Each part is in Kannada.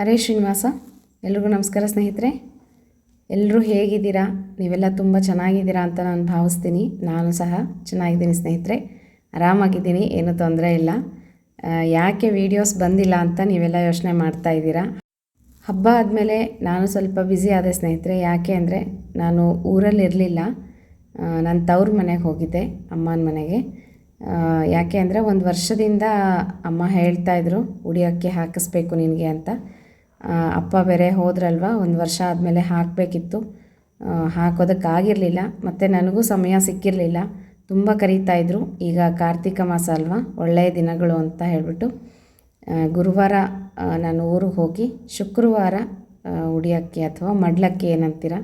ಹರೇ ಶ್ರೀನಿವಾಸ, ಎಲ್ರಿಗೂ ನಮಸ್ಕಾರ ಸ್ನೇಹಿತರೆ. ಎಲ್ಲರೂ ಹೇಗಿದ್ದೀರಾ? ನೀವೆಲ್ಲ ತುಂಬ ಚೆನ್ನಾಗಿದ್ದೀರಾ ಅಂತ ನಾನು ಭಾವಿಸ್ತೀನಿ. ನಾನು ಸಹ ಚೆನ್ನಾಗಿದ್ದೀನಿ ಸ್ನೇಹಿತರೆ. ಆರಾಮಾಗಿದ್ದೀನಿ, ಏನೂ ತೊಂದರೆ ಇಲ್ಲ. ಯಾಕೆ ವೀಡಿಯೋಸ್ ಬಂದಿಲ್ಲ ಅಂತ ನೀವೆಲ್ಲ ಯೋಚನೆ ಮಾಡ್ತಾ ಇದ್ದೀರಾ? ಹಬ್ಬ ಆದಮೇಲೆ ನಾನು ಸ್ವಲ್ಪ ಬ್ಯುಸಿ ಆದೆ ಸ್ನೇಹಿತರೆ. ಯಾಕೆ ಅಂದರೆ ನಾನು ಊರಲ್ಲಿ ಇರಲಿಲ್ಲ. ನಾನು ತವ್ರ ಮನೆಗೆ ಹೋಗಿದ್ದೆ, ಅಮ್ಮನ ಮನೆಗೆ. ಯಾಕೆ ಅಂದರೆ ಒಂದು ವರ್ಷದಿಂದ ಅಮ್ಮ ಹೇಳ್ತಾಯಿದ್ರು ಉಡಿಯೋಕ್ಕೆ ಹಾಕಿಸ್ಬೇಕು ನಿನಗೆ ಅಂತ. ಅಪ್ಪ ಬೇರೆ ಹೋದ್ರಲ್ವ? ಒಂದು ವರ್ಷ ಆದಮೇಲೆ ಹಾಕಬೇಕಿತ್ತು. ಹಾಕೋದಕ್ಕಾಗಿರಲಿಲ್ಲ. ಮತ್ತು ನನಗೂ ಸಮಯ ಸಿಕ್ಕಿರಲಿಲ್ಲ. ತುಂಬ ಕರೀತಾಯಿದ್ರು ಈಗ ಕಾರ್ತಿಕ ಮಾಸ ಅಲ್ವಾ? ಒಳ್ಳೆಯ ದಿನಗಳು ಅಂತ ಹೇಳಿಬಿಟ್ಟು ಗುರುವಾರ ನಾನು ಊರಿಗೆ ಹೋಗಿ ಶುಕ್ರವಾರ ಉಡಿಯೋಕ್ಕೆ ಅಥವಾ ಮಡ್ಲಕ್ಕೆ ಏನಂತೀರ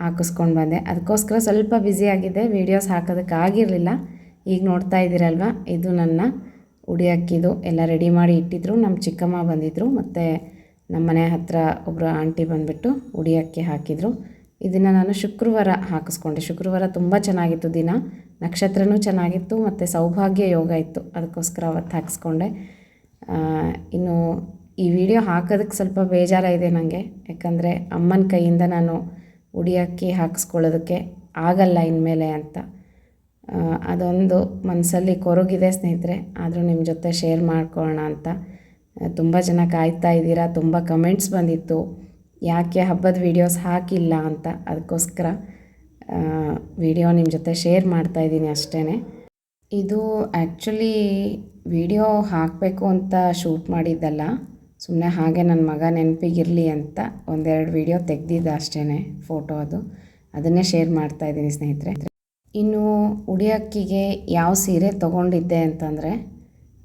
ಹಾಕಿಸ್ಕೊಂಡು ಬಂದೆ. ಅದಕ್ಕೋಸ್ಕರ ಸ್ವಲ್ಪ ಬ್ಯುಸಿಯಾಗಿದೆ ವೀಡಿಯೋಸ್ ಹಾಕೋದಕ್ಕಾಗಿರಲಿಲ್ಲ. ಈಗ ನೋಡ್ತಾ ಇದ್ದೀರಲ್ವ? ಇದು ನನ್ನ ಉಡಿಯಕ್ಕಿದು. ಎಲ್ಲ ರೆಡಿ ಮಾಡಿ ಇಟ್ಟಿದ್ರು. ನಮ್ಮ ಚಿಕ್ಕಮ್ಮ ಬಂದಿದ್ದರು ಮತ್ತು ನಮ್ಮ ಮನೆ ಹತ್ತಿರ ಒಬ್ಬರು ಆಂಟಿ ಬಂದುಬಿಟ್ಟು ಉಡಿಯೋಕ್ಕೆ ಹಾಕಿದರು. ಇದನ್ನು ನಾನು ಶುಕ್ರವಾರ ಹಾಕಿಸ್ಕೊಂಡೆ. ಶುಕ್ರವಾರ ತುಂಬ ಚೆನ್ನಾಗಿತ್ತು ದಿನ. ನಕ್ಷತ್ರನೂ ಚೆನ್ನಾಗಿತ್ತು ಮತ್ತು ಸೌಭಾಗ್ಯ ಯೋಗ ಇತ್ತು. ಅದಕ್ಕೋಸ್ಕರ ಅವತ್ತು ಹಾಕಿಸ್ಕೊಂಡೆ. ಇನ್ನು ಈ ವಿಡಿಯೋ ಹಾಕೋದಕ್ಕೆ ಸ್ವಲ್ಪ ಬೇಜಾರ ಇದೆ ನನಗೆ ಯಾಕಂದರೆ ಅಮ್ಮನ ಕೈಯಿಂದ ನಾನು ಉಡಿಯೋಕ್ಕೆ ಹಾಕಿಸ್ಕೊಳ್ಳೋದಕ್ಕೆ ಆಗಲ್ಲ ಇನ್ಮೇಲೆ ಅಂತ. ಅದೊಂದು ಮನಸ್ಸಲ್ಲಿ ಕೊರಗಿದೆ ಸ್ನೇಹಿತರೆ. ಆದರೂ ನಿಮ್ಮ ಜೊತೆ ಶೇರ್ ಮಾಡ್ಕೊಳ್ಳೋಣ ಅಂತ. ತುಂಬ ಜನ ಕಾಯ್ತಾ ಇದ್ದೀರಾ, ತುಂಬ ಕಮೆಂಟ್ಸ್ ಬಂದಿತ್ತು. ಯಾಕೆ ಹಬ್ಬದ ವೀಡಿಯೋಸ್ ಹಾಕಿಲ್ಲ ಅಂತ? ಅದಕ್ಕೋಸ್ಕರ ವಿಡಿಯೋ ನಿಮ್ಮ ಜೊತೆ ಶೇರ್ ಮಾಡ್ತಾ ಇದ್ದೀನಿ ಅಷ್ಟೇ ಇದು ಆ್ಯಕ್ಚುಲಿ ವಿಡಿಯೋ ಹಾಕಬೇಕು ಅಂತ ಶೂಟ್ ಮಾಡಿದ್ದಲ್ಲ. ಸುಮ್ಮನೆ ಹಾಗೆ ನನ್ನ ಮಗ ನೆನಪಿಗಿರಲಿ ಅಂತ ಒಂದೆರಡು ವಿಡಿಯೋ ತೆಗ್ದಿದ್ದೆ ಅಷ್ಟೇ ಫೋಟೋ ಅದು. ಅದನ್ನೇ ಶೇರ್ ಮಾಡ್ತಾ ಇದ್ದೀನಿ ಸ್ನೇಹಿತರೆ. ಇನ್ನು ಉಡಿಯಕ್ಕಿಗೆ ಯಾವ ಸೀರೆ ತೊಗೊಂಡಿದ್ದೆ ಅಂತಂದರೆ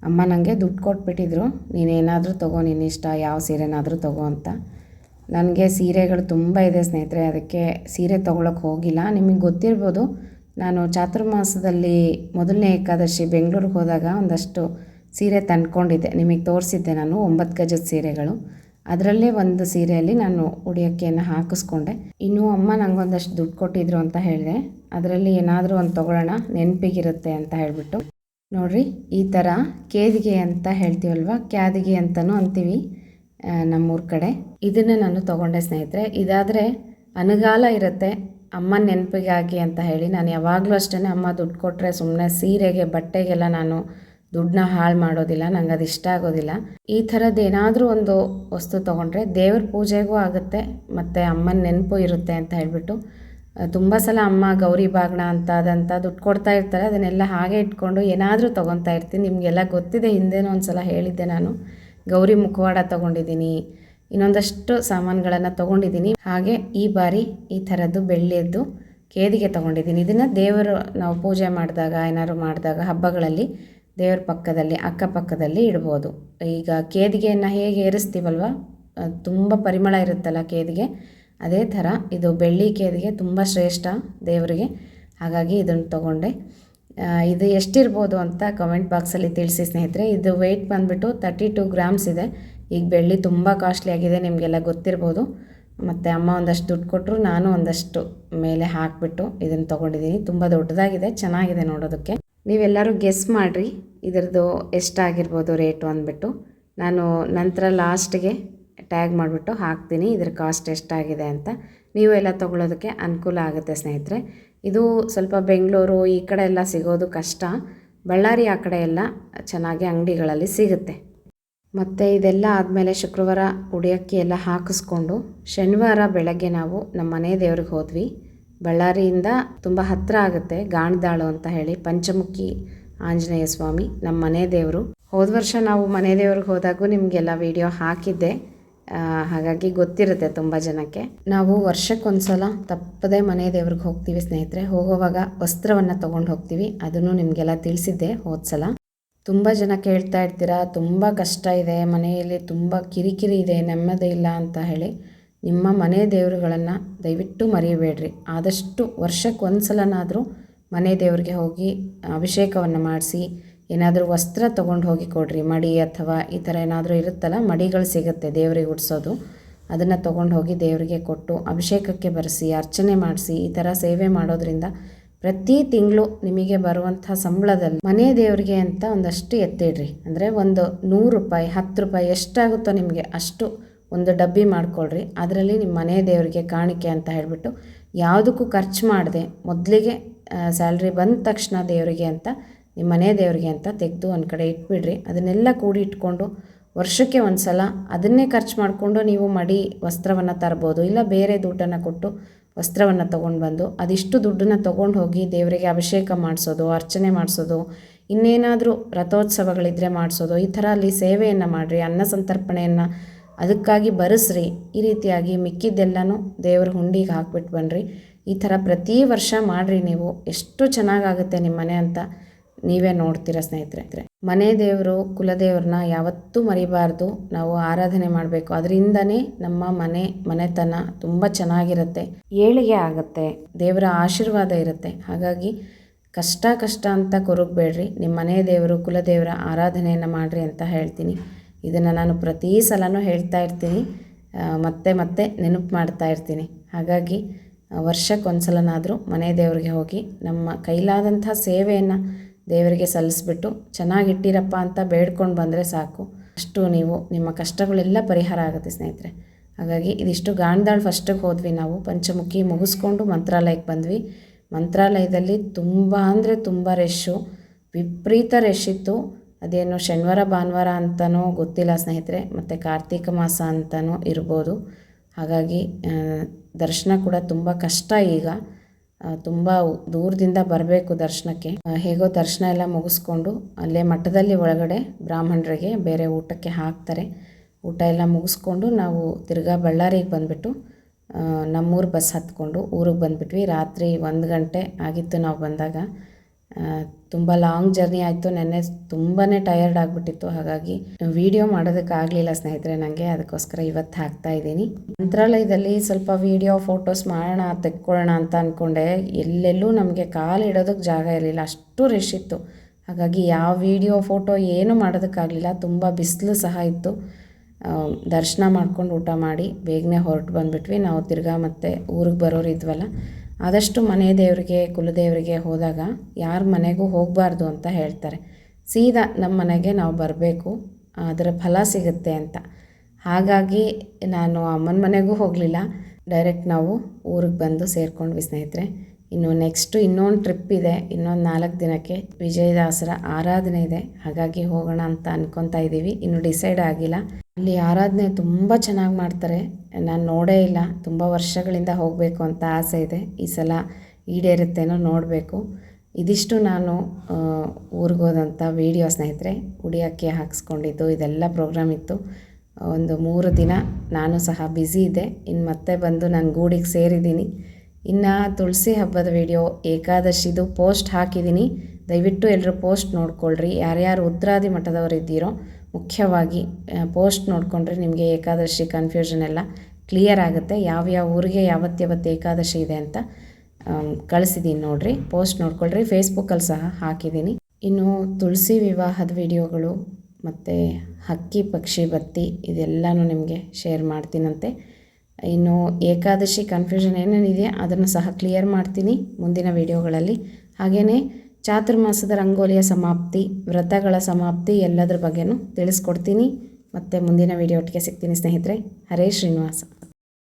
ಅಮ್ಮ ನನಗೆ ದುಡ್ಡು ಕೊಟ್ಬಿಟ್ಟಿದ್ರು, ನೀನೇನಾದರೂ ತೊಗೋ, ನಿನ್ನಿಷ್ಟ ಯಾವ ಸೀರೆನಾದರೂ ತಗೋ ಅಂತ. ನನಗೆ ಸೀರೆಗಳು ತುಂಬ ಇದೆ ಸ್ನೇಹಿತರೆ, ಅದಕ್ಕೆ ಸೀರೆ ತೊಗೊಳಕ್ಕೆ ಹೋಗಿಲ್ಲ. ನಿಮಗೆ ಗೊತ್ತಿರ್ಬೋದು, ನಾನು ಚಾತುರ್ಮಾಸದಲ್ಲಿ ಮೊದಲನೇ ಏಕಾದಶಿ ಬೆಂಗಳೂರಿಗೆ ಹೋದಾಗ ಒಂದಷ್ಟು ಸೀರೆ ತಂದ್ಕೊಂಡಿದ್ದೆ. ನಿಮಗೆ ತೋರಿಸಿದ್ದೆ ನಾನು, ಒಂಬತ್ತು ಗಜದ ಸೀರೆಗಳು. ಅದರಲ್ಲೇ ಒಂದು ಸೀರೆಯಲ್ಲಿ ನಾನು ಉಡಿಯೋಕೆಯನ್ನು ಹಾಕಿಸ್ಕೊಂಡೆ. ಇನ್ನೂ ಅಮ್ಮ ನನಗೊಂದಷ್ಟು ದುಡ್ಡು ಕೊಟ್ಟಿದ್ರು ಅಂತ ಹೇಳಿದೆ. ಅದರಲ್ಲಿ ಏನಾದರೂ ಒಂದು ತೊಗೊಳ್ಳೋಣ, ನೆನಪಿಗಿರುತ್ತೆ ಅಂತ ಹೇಳಿಬಿಟ್ಟು. ನೋಡ್ರಿ, ಈ ಥರ ಕೇದಿಗೆ ಅಂತ ಹೇಳ್ತೀವಲ್ವ? ಕ್ಯಾದಿಗೆ ಅಂತಲೂ ಅಂತೀವಿ ನಮ್ಮೂರ ಕಡೆ. ಇದನ್ನು ನಾನು ತೊಗೊಂಡೆ ಸ್ನೇಹಿತರೆ, ಇದಾದರೆ ಅನುಗಾಲ ಇರುತ್ತೆ ಅಮ್ಮನ ನೆನಪಿಗಾಗಿ ಅಂತ ಹೇಳಿ. ನಾನು ಯಾವಾಗಲೂ ಅಷ್ಟೇ ಅಮ್ಮ ದುಡ್ಡು ಕೊಟ್ಟರೆ ಸುಮ್ಮನೆ ಸೀರೆಗೆ, ಬಟ್ಟೆಗೆಲ್ಲ ನಾನು ದುಡ್ಡನ್ನ ಹಾಳು ಮಾಡೋದಿಲ್ಲ, ನಂಗೆ ಅದು ಇಷ್ಟ ಆಗೋದಿಲ್ಲ. ಈ ಥರದ್ದು ಏನಾದರೂ ಒಂದು ವಸ್ತು ತೊಗೊಂಡ್ರೆ ದೇವ್ರ ಪೂಜೆಗೂ ಆಗುತ್ತೆ, ಮತ್ತು ಅಮ್ಮನ ನೆನಪು ಇರುತ್ತೆ ಅಂತ ಹೇಳಿಬಿಟ್ಟು ತುಂಬ ಸಲ ಅಮ್ಮ, ಗೌರಿ ಬಾಗ್ನ ಅಂತ ಅದಂತ ದುಡ್ಡು ಕೊಡ್ತಾ ಇರ್ತಾರೆ. ಅದನ್ನೆಲ್ಲ ಹಾಗೆ ಇಟ್ಕೊಂಡು ಏನಾದರೂ ತೊಗೊತಾ ಇರ್ತೀನಿ. ನಿಮಗೆಲ್ಲ ಗೊತ್ತಿದೆ, ಹಿಂದೆನೂ ಒಂದು ಸಲ ಹೇಳಿದ್ದೆ ನಾನು. ಗೌರಿ ಮುಖವಾಡ ತೊಗೊಂಡಿದ್ದೀನಿ. ಇನ್ನೊಂದಷ್ಟು ಸಾಮಾನುಗಳನ್ನು ತೊಗೊಂಡಿದ್ದೀನಿ. ಹಾಗೆ ಈ ಬಾರಿ ಈ ಥರದ್ದು ಬೆಳ್ಳಿಯದ್ದು ಕೇದಿಗೆ ತೊಗೊಂಡಿದ್ದೀನಿ. ಇದನ್ನು ದೇವರು ನಾವು ಪೂಜೆ ಮಾಡಿದಾಗ, ಏನಾದ್ರು ಮಾಡಿದಾಗ ಹಬ್ಬಗಳಲ್ಲಿ ದೇವ್ರ ಪಕ್ಕದಲ್ಲಿ ಅಕ್ಕಪಕ್ಕದಲ್ಲಿ ಇಡ್ಬೋದು. ಈಗ ಕೇದಿಗೆಯನ್ನು ಹೇಗೆ ಏರಿಸ್ತೀವಲ್ವ? ತುಂಬ ಪರಿಮಳ ಇರುತ್ತಲ್ಲ ಕೇದಿಗೆ. ಅದೇ ಥರ ಇದು ಬೆಳ್ಳಿ ಕೇದಿಗೆ ತುಂಬ ಶ್ರೇಷ್ಠ ದೇವರಿಗೆ. ಹಾಗಾಗಿ ಇದನ್ನು ತೊಗೊಂಡೆ. ಇದು ಎಷ್ಟಿರ್ಬೋದು ಅಂತ ಕಮೆಂಟ್ ಬಾಕ್ಸಲ್ಲಿ ತಿಳಿಸಿ ಸ್ನೇಹಿತರೆ. ಇದು ವೆಯ್ಟ್ ಬಂದುಬಿಟ್ಟು ತರ್ಟಿ ಟು ಗ್ರಾಮ್ಸ್ ಇದೆ. ಈಗ ಬೆಳ್ಳಿ ತುಂಬ ಕಾಸ್ಟ್ಲಿ ಆಗಿದೆ, ನಿಮಗೆಲ್ಲ ಗೊತ್ತಿರ್ಬೋದು. ಮತ್ತು ಅಮ್ಮ ಒಂದಷ್ಟು ದುಡ್ಡು ಕೊಟ್ಟರು ನಾನು ಒಂದಷ್ಟು ಮೇಲೆ ಹಾಕಿಬಿಟ್ಟು ಇದನ್ನು ತೊಗೊಂಡಿದ್ದೀನಿ. ತುಂಬ ದೊಡ್ಡದಾಗಿದೆ, ಚೆನ್ನಾಗಿದೆ ನೋಡೋದಕ್ಕೆ. ನೀವೆಲ್ಲರೂ ಗೆಸ್ ಮಾಡಿರಿ, ಇದರದ್ದು ಎಷ್ಟಾಗಿರ್ಬೋದು ರೇಟು ಅಂದ್ಬಿಟ್ಟು. ನಾನು ನಂತರ ಲಾಸ್ಟ್ಗೆ ಟ್ಯಾಗ್ ಮಾಡಿಬಿಟ್ಟು ಹಾಕ್ತೀನಿ. ಇದ್ರ ಕಾಸ್ಟ್ ಎಷ್ಟಾಗಿದೆ ಅಂತ ನೀವು ಎಲ್ಲ ತೊಗೊಳೋದಕ್ಕೆ ಅನುಕೂಲ ಆಗುತ್ತೆ ಸ್ನೇಹಿತರೆ. ಇದು ಸ್ವಲ್ಪ ಬೆಂಗಳೂರು ಈ ಕಡೆ ಎಲ್ಲ ಸಿಗೋದು ಕಷ್ಟ. ಬಳ್ಳಾರಿ ಆ ಕಡೆ ಎಲ್ಲ ಚೆನ್ನಾಗಿ ಅಂಗಡಿಗಳಲ್ಲಿ ಸಿಗುತ್ತೆ. ಮತ್ತು ಇದೆಲ್ಲ ಆದಮೇಲೆ ಶುಕ್ರವಾರ ಉಡಿಯಕ್ಕಿ ಎಲ್ಲ ಹಾಕಿಸ್ಕೊಂಡು ಶನಿವಾರ ಬೆಳಗ್ಗೆ ನಾವು ನಮ್ಮ ಮನೆ ದೇವ್ರಿಗೆ ಹೋದ್ವಿ. ಬಳ್ಳಾರಿಯಿಂದ ತುಂಬ ಹತ್ತಿರ ಆಗುತ್ತೆ ಗಾಣದಾಳು ಅಂತ ಹೇಳಿ ಪಂಚಮುಖಿ ಆಂಜನೇಯ ಸ್ವಾಮಿ ನಮ್ಮ ಮನೆ ದೇವರು. ಹೋದ ವರ್ಷ ನಾವು ಮನೆ ದೇವ್ರಿಗೆ ಹೋದಾಗೂ ನಿಮಗೆಲ್ಲ ವಿಡಿಯೋ ಹಾಕಿದ್ದೆ. ಹಾಗಾಗಿ ಗೊತ್ತಿರುತ್ತೆ ತುಂಬ ಜನಕ್ಕೆ. ನಾವು ವರ್ಷಕ್ಕೊಂದ್ಸಲ ತಪ್ಪದೇ ಮನೆ ದೇವ್ರಿಗೆ ಹೋಗ್ತೀವಿ ಸ್ನೇಹಿತರೆ. ಹೋಗೋವಾಗ ವಸ್ತ್ರವನ್ನು ತೊಗೊಂಡು ಹೋಗ್ತೀವಿ. ಅದನ್ನು ನಿಮಗೆಲ್ಲ ತಿಳಿಸಿದ್ದೆ ಹೋದ ಸಲ ತುಂಬ ಜನ ಕೇಳ್ತಾ ಇರ್ತೀರಾ, ತುಂಬ ಕಷ್ಟ ಇದೆ, ಮನೆಯಲ್ಲಿ ತುಂಬ ಕಿರಿಕಿರಿ ಇದೆ, ನೆಮ್ಮದಿ ಇಲ್ಲ ಅಂತ ಹೇಳಿ ನಿಮ್ಮ ಮನೆ ದೇವರುಗಳನ್ನು ದಯವಿಟ್ಟು ಮರೆಯಬೇಡ್ರಿ ಆದಷ್ಟು ವರ್ಷಕ್ಕೆ ಒಂದಸಲನಾದರೂ ಮನೆ ದೇವರಿಗೆ ಹೋಗಿ ಅಭಿಷೇಕವನ್ನು ಮಾಡಿಸಿ ಏನಾದರೂ ವಸ್ತ್ರ ತೊಗೊಂಡು ಹೋಗಿ ಕೊಡ್ರಿ, ಮಡಿ ಅಥವಾ ಈ ಥರ ಏನಾದರೂ ಇರುತ್ತಲ್ಲ, ಮಡಿಗಳು ಸಿಗುತ್ತೆ ದೇವರಿಗೆ ಉಡ್ಸೋದು. ಅದನ್ನು ತೊಗೊಂಡು ಹೋಗಿ ದೇವರಿಗೆ ಕೊಟ್ಟು ಅಭಿಷೇಕಕ್ಕೆ ಬರೆಸಿ, ಅರ್ಚನೆ ಮಾಡಿಸಿ, ಈ ಥರ ಸೇವೆ ಮಾಡೋದ್ರಿಂದ ಪ್ರತಿ ತಿಂಗಳು ನಿಮಗೆ ಬರುವಂಥ ಸಂಬಳದಲ್ಲಿ ಮನೆ ದೇವರಿಗೆ ಅಂತ ಒಂದಷ್ಟು ಎತ್ತಿಡ್ರಿ. ಅಂದರೆ ಒಂದು ನೂರು ರೂಪಾಯಿ, ಹತ್ತು ರೂಪಾಯಿ ಎಷ್ಟಾಗುತ್ತೋ ನಿಮಗೆ ಅಷ್ಟು ಒಂದು ಡಬ್ಬಿ ಮಾಡ್ಕೊಳ್ರಿ. ಅದರಲ್ಲಿ ನಿಮ್ಮ ಮನೆ ದೇವರಿಗೆ ಕಾಣಿಕೆ ಅಂತ ಹೇಳಿಬಿಟ್ಟು ಯಾವುದಕ್ಕೂ ಖರ್ಚು ಮಾಡದೆ ಮೊದಲಿಗೆ ಸ್ಯಾಲ್ರಿ ಬಂದ ತಕ್ಷಣ ದೇವರಿಗೆ ಅಂತ ನಿಮ್ಮ ಮನೆ ದೇವರಿಗೆ ಅಂತ ತೆಗೆದು ಒಂದು ಕಡೆ ಇಟ್ಬಿಡ್ರಿ. ಅದನ್ನೆಲ್ಲ ಕೂಡಿ ಇಟ್ಕೊಂಡು ವರ್ಷಕ್ಕೆ ಒಂದು ಸಲ ಅದನ್ನೇ ಖರ್ಚು ಮಾಡಿಕೊಂಡು ನೀವು ಮಡಿ ವಸ್ತ್ರವನ್ನು ತರ್ಬೋದು, ಇಲ್ಲ ಬೇರೆ ದುಡ್ಡನ್ನು ಕೊಟ್ಟು ವಸ್ತ್ರವನ್ನು ತೊಗೊಂಡು ಬಂದು ಅದಿಷ್ಟು ದುಡ್ಡನ್ನು ತೊಗೊಂಡು ಹೋಗಿ ದೇವರಿಗೆ ಅಭಿಷೇಕ ಮಾಡಿಸೋದು, ಅರ್ಚನೆ ಮಾಡಿಸೋದು, ಇನ್ನೇನಾದರೂ ರಥೋತ್ಸವಗಳಿದ್ದರೆ ಮಾಡಿಸೋದು, ಈ ಥರ ಅಲ್ಲಿ ಸೇವೆಯನ್ನು ಮಾಡಿರಿ, ಅನ್ನ ಸಂತರ್ಪಣೆಯನ್ನು ಅದಕ್ಕಾಗಿ ಬರೆಸ್ರಿ, ಈ ರೀತಿಯಾಗಿ ಮಿಕ್ಕಿದ್ದೆಲ್ಲನೂ ದೇವ್ರ ಹುಂಡಿಗೆ ಹಾಕ್ಬಿಟ್ಟು ಬನ್ನಿರಿ ಈ ಥರ ಪ್ರತಿ ವರ್ಷ ಮಾಡಿರಿ ನೀವು. ಎಷ್ಟು ಚೆನ್ನಾಗಾಗುತ್ತೆ ನಿಮ್ಮ ಮನೆ ಅಂತ ನೀವೇ ನೋಡ್ತೀರ ಸ್ನೇಹಿತರೆ ಮನೆ ದೇವರು, ಕುಲದೇವ್ರನ್ನ ಯಾವತ್ತೂ ಮರಿಬಾರ್ದು. ನಾವು ಆರಾಧನೆ ಮಾಡಬೇಕು. ಅದರಿಂದನೇ ನಮ್ಮ ಮನೆ, ಮನೆತನ ತುಂಬ ಚೆನ್ನಾಗಿರುತ್ತೆ. ಏಳಿಗೆ ಆಗುತ್ತೆ. ದೇವರ ಆಶೀರ್ವಾದ ಇರುತ್ತೆ. ಹಾಗಾಗಿ ಕಷ್ಟ ಕಷ್ಟ ಅಂತ ಕೊರಗಬೇಡ್ರಿ. ನಿಮ್ಮ ಮನೆ ದೇವರು, ಕುಲದೇವರ ಆರಾಧನೆಯನ್ನು ಮಾಡಿರಿ ಅಂತ ಹೇಳ್ತೀನಿ. ಇದನ್ನು ನಾನು ಪ್ರತಿ ಸಲನೂ ಹೇಳ್ತಾ ಇರ್ತೀನಿ. ಮತ್ತೆ ಮತ್ತೆ ನೆನಪು ಮಾಡ್ತಾ ಇರ್ತೀನಿ. ಹಾಗಾಗಿ ವರ್ಷಕ್ಕೊಂದ್ಸಲನಾದರೂ ಮನೆ ದೇವರಿಗೆ ಹೋಗಿ ನಮ್ಮ ಕೈಲಾದಂಥ ಸೇವೆಯನ್ನು ದೇವರಿಗೆ ಸಲ್ಲಿಸ್ಬಿಟ್ಟು ಚೆನ್ನಾಗಿಟ್ಟಿರಪ್ಪ ಅಂತ ಬೇಡ್ಕೊಂಡು ಬಂದರೆ ಸಾಕು. ಅಷ್ಟು ನೀವು ನಿಮ್ಮ ಕಷ್ಟಗಳೆಲ್ಲ ಪರಿಹಾರ ಆಗುತ್ತೆ ಸ್ನೇಹಿತರೆ. ಹಾಗಾಗಿ ಇದಿಷ್ಟು ಗಾಣದಾಳ್ ಫಸ್ಟಿಗೆ ಹೋದ್ವಿ ನಾವು. ಪಂಚಮುಖಿ ಮುಗಿಸ್ಕೊಂಡು ಮಂತ್ರಾಲಯಕ್ಕೆ ಬಂದ್ವಿ. ಮಂತ್ರಾಲಯದಲ್ಲಿ ತುಂಬ ಅಂದರೆ ತುಂಬ ರಶ್ಶು. ವಿಪರೀತ ರಶ್ ಇತ್ತು. ಅದೇನು ಶನಿವಾರ, ಭಾನುವಾರ ಅಂತನೋ ಗೊತ್ತಿಲ್ಲ ಸ್ನೇಹಿತರೆ. ಮತ್ತು ಕಾರ್ತೀಕ ಮಾಸ ಅಂತನೋ ಇರ್ಬೋದು. ಹಾಗಾಗಿ ದರ್ಶನ ಕೂಡ ತುಂಬ ಕಷ್ಟ ಈಗ. ತುಂಬ ದೂರದಿಂದ ಬರಬೇಕು ದರ್ಶನಕ್ಕೆ. ಹೇಗೋ ದರ್ಶನ ಎಲ್ಲ ಮುಗಿಸ್ಕೊಂಡು ಅಲ್ಲೇ ಮಠದಲ್ಲಿ ಒಳಗಡೆ ಬ್ರಾಹ್ಮಣರಿಗೆ ಬೇರೆ ಊಟಕ್ಕೆ ಹಾಕ್ತಾರೆ. ಊಟ ಎಲ್ಲ ಮುಗಿಸ್ಕೊಂಡು ನಾವು ತಿರ್ಗಾ ಬಳ್ಳಾರಿಗೆ ಬಂದುಬಿಟ್ಟು ನಮ್ಮೂರು ಬಸ್ ಹತ್ಕೊಂಡು ಊರಿಗೆ ಬಂದುಬಿಟ್ವಿ. ರಾತ್ರಿ ಒಂದು ಗಂಟೆ ಆಗಿತ್ತು ನಾವು ಬಂದಾಗ. ತುಂಬ ಲಾಂಗ್ ಜರ್ನಿ ಆಯಿತು. ನೆನ್ನೆ ತುಂಬಾ ಟಯರ್ಡ್ ಆಗಿಬಿಟ್ಟಿತ್ತು. ಹಾಗಾಗಿ ವಿಡಿಯೋ ಮಾಡೋದಕ್ಕಾಗಲಿಲ್ಲ ಸ್ನೇಹಿತರೆ ನನಗೆ ಅದಕ್ಕೋಸ್ಕರ ಇವತ್ತು ಹಾಕ್ತಾ ಇದ್ದೀನಿ. ಮಂತ್ರಾಲಯದಲ್ಲಿ ಸ್ವಲ್ಪ ವಿಡಿಯೋ ಫೋಟೋಸ್ ಮಾಡೋಣ, ತೆಕ್ಕೊಳ್ಳೋಣ ಅಂತ ಅಂದ್ಕೊಂಡೆ ಎಲ್ಲೆಲ್ಲೂ ನಮಗೆ ಕಾಲು ಇಡೋದಕ್ಕೆ ಜಾಗ ಇರಲಿಲ್ಲ. ಅಷ್ಟು ರಶ್ ಇತ್ತು. ಹಾಗಾಗಿ ಯಾವ ವಿಡಿಯೋ ಫೋಟೋ ಏನೂ ಮಾಡೋದಕ್ಕಾಗಲಿಲ್ಲ. ತುಂಬ ಬಿಸಿಲು ಸಹ ಇತ್ತು. ದರ್ಶನ ಮಾಡ್ಕೊಂಡು ಊಟ ಮಾಡಿ ಬೇಗನೆ ಹೊರಟು ಬಂದುಬಿಟ್ವಿ. ನಾವು ತಿರ್ಗಾ ಮತ್ತೆ ಊರಿಗೆ ಬರೋರು ಇದ್ವಲ್ಲ. ಆದಷ್ಟು ಮನೆ ದೇವರಿಗೆ, ಕುಲದೇವರಿಗೆ ಹೋದಾಗ ಯಾರ ಮನೆಗೂ ಹೋಗಬಾರ್ದು ಅಂತ ಹೇಳ್ತಾರೆ. ಸೀದಾ ನಮ್ಮ ಮನೆಗೆ ನಾವು ಬರಬೇಕು ಅದರ ಫಲ ಸಿಗುತ್ತೆ ಅಂತ. ಹಾಗಾಗಿ ನಾನು ಅಮ್ಮನ ಮನೆಗೂ ಹೋಗಲಿಲ್ಲ. ಡೈರೆಕ್ಟ್ ನಾವು ಊರಿಗೆ ಬಂದು ಸೇರ್ಕೊಂಡ್ವಿ ಸ್ನೇಹಿತರೆ. ಇನ್ನು ನೆಕ್ಸ್ಟು ಇನ್ನೊಂದು ಟ್ರಿಪ್ ಇದೆ, ಇನ್ನೊಂದು ನಾಲ್ಕು ದಿನಕ್ಕೆ ವಿಜಯದಾಸರ ಆರಾಧನೆ ಇದೆ, ಹಾಗಾಗಿ ಹೋಗೋಣ ಅಂತ ಅನ್ಕೊತಾ ಇದ್ದೀವಿ. ಇನ್ನು ಡಿಸೈಡ್ ಆಗಿಲ್ಲ. ಅಲ್ಲಿ ಆರಾಧನೆ ತುಂಬ ಚೆನ್ನಾಗಿ ಮಾಡ್ತಾರೆ. ನಾನು ನೋಡೇ ಇಲ್ಲ, ತುಂಬ ವರ್ಷಗಳಿಂದ ಹೋಗಬೇಕು ಅಂತ ಆಸೆ ಇದೆ. ಈ ಸಲ ಈಡೇರುತ್ತೇನೋ ನೋಡಬೇಕು. ಇದಿಷ್ಟು ನಾನು ಊರಿಗೆ ಹೋದಂಥ ವೀಡಿಯೋ ಸ್ನೇಹಿತರೆ, ಉಡಿಯೋಕ್ಕೆ ಹಾಕ್ಸ್ಕೊಂಡಿದ್ದು, ಇದೆಲ್ಲ ಪ್ರೋಗ್ರಾಮ್ ಇತ್ತು. ಒಂದು ಮೂರು ದಿನ ನಾನು ಸಹ ಬ್ಯುಸಿ ಇದ್ದೆ. ಇನ್ನು ಮತ್ತೆ ಬಂದು ನಾನು ಗೂಡಿಗೆ ಸೇರಿದ್ದೀನಿ. ಇನ್ನು ತುಳಸಿ ಹಬ್ಬದ ವಿಡಿಯೋ ಏಕಾದಶಿದು ಪೋಸ್ಟ್ ಹಾಕಿದ್ದೀನಿ ದಯವಿಟ್ಟು ಎಲ್ಲರೂ ಪೋಸ್ಟ್ ನೋಡ್ಕೊಳ್ರಿ. ಯಾರ್ಯಾರು ಉದ್ರಾದಿ ಮಠದವರು ಇದ್ದೀರೋ ಮುಖ್ಯವಾಗಿ ಪೋಸ್ಟ್ ನೋಡಿಕೊಂಡ್ರೆ ನಿಮಗೆ ಏಕಾದಶಿ ಕನ್ಫ್ಯೂಷನ್ ಎಲ್ಲ ಕ್ಲಿಯರ್ ಆಗುತ್ತೆ. ಯಾವ್ಯಾವ ಊರಿಗೆ ಯಾವತ್ತು ಯಾವತ್ತು ಏಕಾದಶಿ ಇದೆ ಅಂತ ಕಳಿಸಿದ್ದೀನಿ ನೋಡಿರಿ. ಪೋಸ್ಟ್ ನೋಡ್ಕೊಳ್ರಿ. ಫೇಸ್ಬುಕ್ಕಲ್ಲಿ ಸಹ ಹಾಕಿದ್ದೀನಿ ಇನ್ನು ತುಳಸಿ ವಿವಾಹದ ವಿಡಿಯೋಗಳು ಮತ್ತು ಹಕ್ಕಿ, ಪಕ್ಷಿ, ಬತ್ತಿ ಇದೆಲ್ಲನೂ ನಿಮಗೆ ಶೇರ್ ಮಾಡ್ತೀನಂತೆ. ಇನ್ನು ಏಕಾದಶಿ ಕನ್ಫ್ಯೂಷನ್ ಏನೇನಿದೆ ಅದನ್ನು ಸಹ ಕ್ಲಿಯರ್ ಮಾಡ್ತೀನಿ ಮುಂದಿನ ವಿಡಿಯೋಗಳಲ್ಲಿ ಹಾಗೆಯೇ ಚಾತುರ್ಮಾಸದ ರಂಗೋಲಿಯ ಸಮಾಪ್ತಿ, ವ್ರತಗಳ ಸಮಾಪ್ತಿ ಎಲ್ಲದರ ಬಗ್ಗೆನೂ ತಿಳಿಸ್ಕೊಡ್ತೀನಿ. ಮತ್ತು ಮುಂದಿನ ವಿಡಿಯೋ ಒಟ್ಟಿಗೆ ಸಿಗ್ತೀನಿ ಸ್ನೇಹಿತರೆ. ಹರೇ ಶ್ರೀನಿವಾಸ.